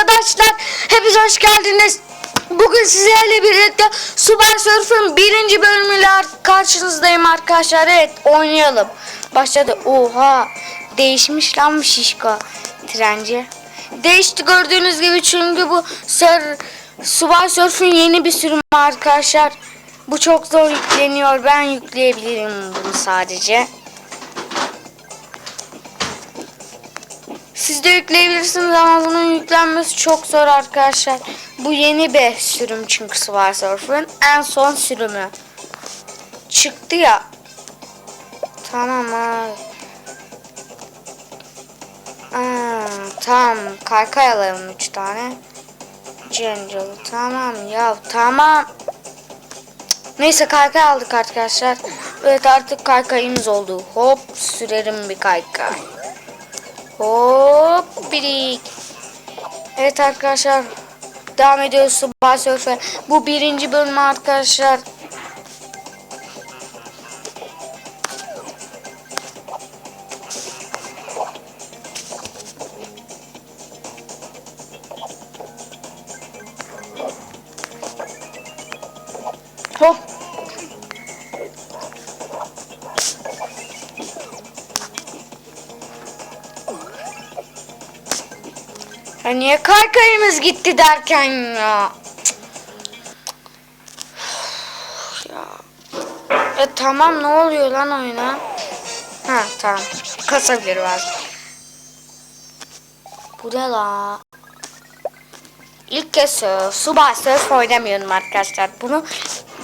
arkadaşlar. Hepiniz hoş geldiniz. Bugün sizlerle birlikte Super Surf'ın birinci bölümüyle karşınızdayım arkadaşlar. Evet oynayalım. Başladı. Oha. Değişmiş lan bu şişko. Trenci. Değişti gördüğünüz gibi çünkü bu Sur Super Surf'ın yeni bir sürümü arkadaşlar. Bu çok zor yükleniyor. Ben yükleyebilirim bunu sadece. Siz de yükleyebilirsiniz ama bunun yüklenmesi çok zor arkadaşlar. Bu yeni bir sürüm çünkü Surfer'ın en son sürümü. Çıktı ya. Tamam abi. Aa, tamam kaykay alalım 3 tane. Cencalı tamam ya tamam. Neyse kaykay aldık arkadaşlar. Evet artık kaykayımız oldu. Hop sürerim bir kaykay. Hop birik. Evet arkadaşlar. Devam ediyoruz Subway. Bu birinci bölüm arkadaşlar. Ya niye kaykayımız gitti derken ya? ya. E tamam ne oluyor lan oyuna? Ha tamam. Kasabilir var. Bu ne la? İlk kez surf, Subway Surf oynamıyorum arkadaşlar. Bunu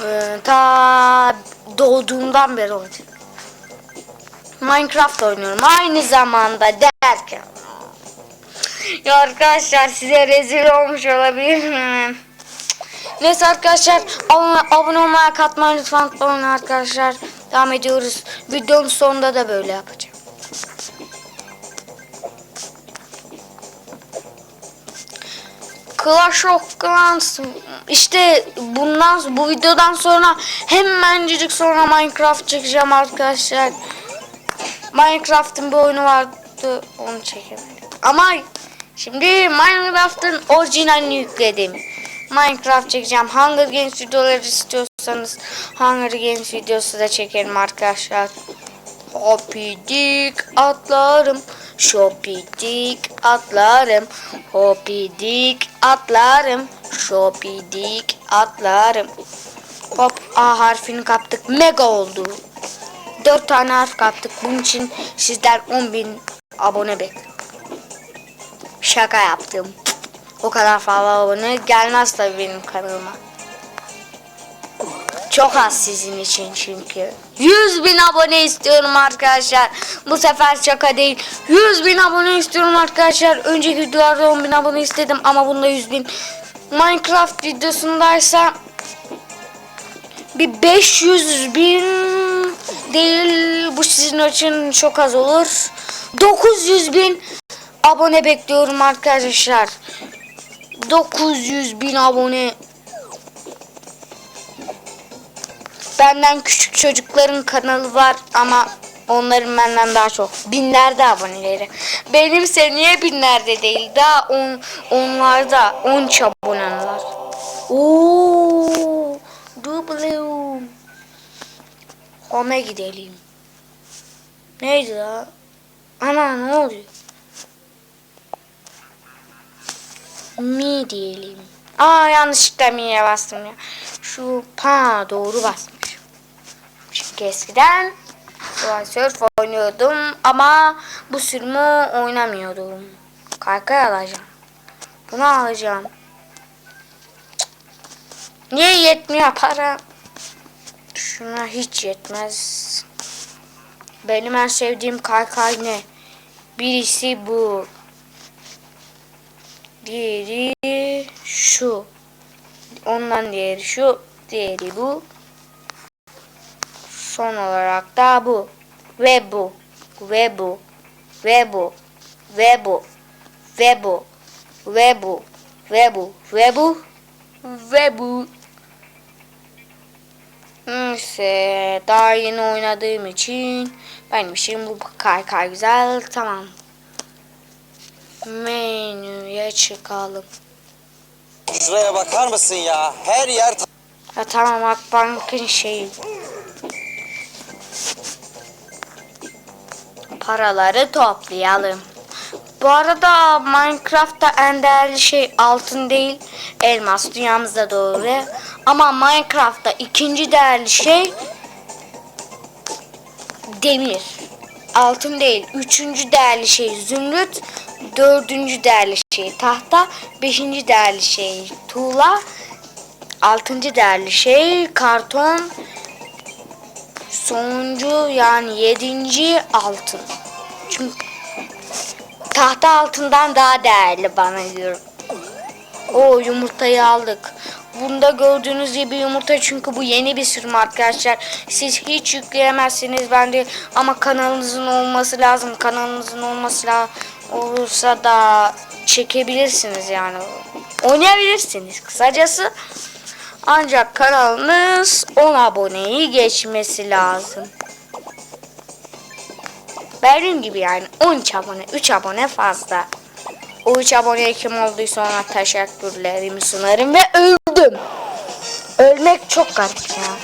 e, ta doğduğumdan beri oynuyorum. Minecraft oynuyorum aynı zamanda derken. Ya arkadaşlar size rezil olmuş olabilir miyim? Neyse arkadaşlar abone, olmaya katmayı lütfen unutmayın arkadaşlar. Devam ediyoruz. Videonun sonunda da böyle yapacağım. Clash of Clans işte bundan bu videodan sonra hemencik sonra Minecraft çekeceğim arkadaşlar. Minecraft'ın bir oyunu vardı onu çekemedim. Ama şimdi Minecraft'ın orijinalini yükledim. Minecraft çekeceğim. Hunger Games videoları istiyorsanız Hunger Games videosu da çekerim arkadaşlar. Hopidik atlarım. Şopidik atlarım. Hopidik atlarım. Şopidik atlarım. Hop A harfini kaptık. Mega oldu. 4 tane harf kaptık. Bunun için sizden 10.000 abone bekliyorum. Şaka yaptım. O kadar fazla abone gelmez tabii benim kanalıma. Çok az sizin için çünkü. 100 bin abone istiyorum arkadaşlar. Bu sefer şaka değil. 100 bin abone istiyorum arkadaşlar. Önceki videolarda 10 bin abone istedim ama bunda 100 bin. Minecraft videosundaysa bir 500 bin değil bu sizin için çok az olur. 900 bin abone bekliyorum arkadaşlar. 900 bin abone. Benden küçük çocukların kanalı var ama onların benden daha çok. Binlerde aboneleri. Benimse niye binlerde değil daha on, onlarda 13 abonem var. Ooo. Dubleum. Home'e gidelim. Neydi la? Ana ne oluyor? Mi diyelim. Aa yanlışlıkla mi'ye bastım ya. Şu pa doğru basmış. Çünkü eskiden Surf oynuyordum ama bu sürümü oynamıyordum. Kaykay alacağım. Bunu alacağım. Niye yetmiyor para? Şuna hiç yetmez. Benim en sevdiğim kaykay ne? Birisi bu. Diğeri şu. Ondan diğeri şu. Diğeri bu. Son olarak da bu. Ve bu. Ve bu. Ve bu. Ve bu. Ve bu. Ve bu. Ve bu. Ve bu. Ve bu. Neyse daha yeni oynadığım için benim için bu kaykay güzel tamam. Menüye çıkalım. Şuraya bakar mısın ya? Her yer Ha tamam Akbank'ın şeyi. Paraları toplayalım. Bu arada Minecraft'ta en değerli şey altın değil, elmas dünyamızda doğru. Ama Minecraft'ta ikinci değerli şey demir. Altın değil. Üçüncü değerli şey zümrüt. Dördüncü değerli şey tahta. Beşinci değerli şey tuğla. Altıncı değerli şey karton. Sonuncu yani yedinci altın. Çünkü tahta altından daha değerli bana göre. O yumurtayı aldık. Bunda gördüğünüz gibi yumurta çünkü bu yeni bir sürüm arkadaşlar. Siz hiç yükleyemezsiniz bence ama kanalınızın olması lazım. Kanalınızın olması lazım. Olursa da çekebilirsiniz yani. Oynayabilirsiniz kısacası. Ancak kanalınız 10 aboneyi geçmesi lazım. Benim gibi yani 13 abone, 3 abone fazla. O 3 aboneye kim olduysa ona teşekkürlerimi sunarım ve öldüm. Ölmek çok garip ya.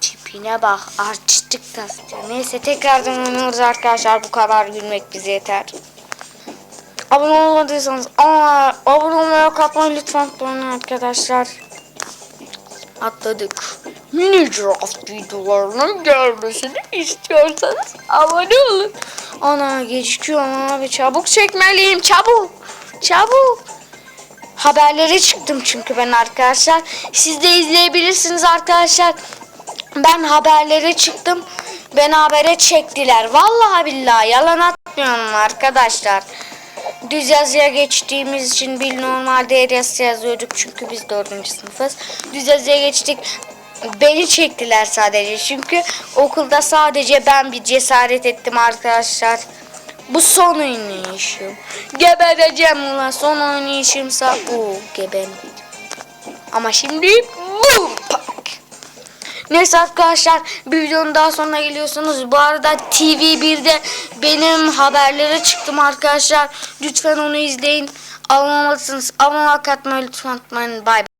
Tipine bak artistik tasarım. Neyse tekrardan oynuyoruz arkadaşlar bu kadar gülmek bize yeter. Abone olmadıysanız aa, abone olmayı kapmayı lütfen arkadaşlar. Atladık. Minecraft videolarının gelmesini istiyorsanız abone olun. Ana gecikiyorum abi çabuk çekmeliyim çabuk. Çabuk. Haberlere çıktım çünkü ben arkadaşlar. Siz de izleyebilirsiniz arkadaşlar. Ben haberlere çıktım. Beni habere çektiler. Vallahi billahi yalan atmıyorum arkadaşlar. Düz yazıya geçtiğimiz için bil normal değer yazısı yazıyorduk çünkü biz dördüncü sınıfız. Düz yazıya geçtik. Beni çektiler sadece çünkü okulda sadece ben bir cesaret ettim arkadaşlar. Bu son oynayışım. Gebereceğim ulan son oynayışımsa o geberim. Ama şimdi boom pak. Neyse arkadaşlar bir videonun daha sonuna geliyorsunuz. Bu arada TV1'de benim haberlere çıktım arkadaşlar. Lütfen onu izleyin. Abone olmalısınız. Abone olmayı lütfen unutmayın. Bay bay.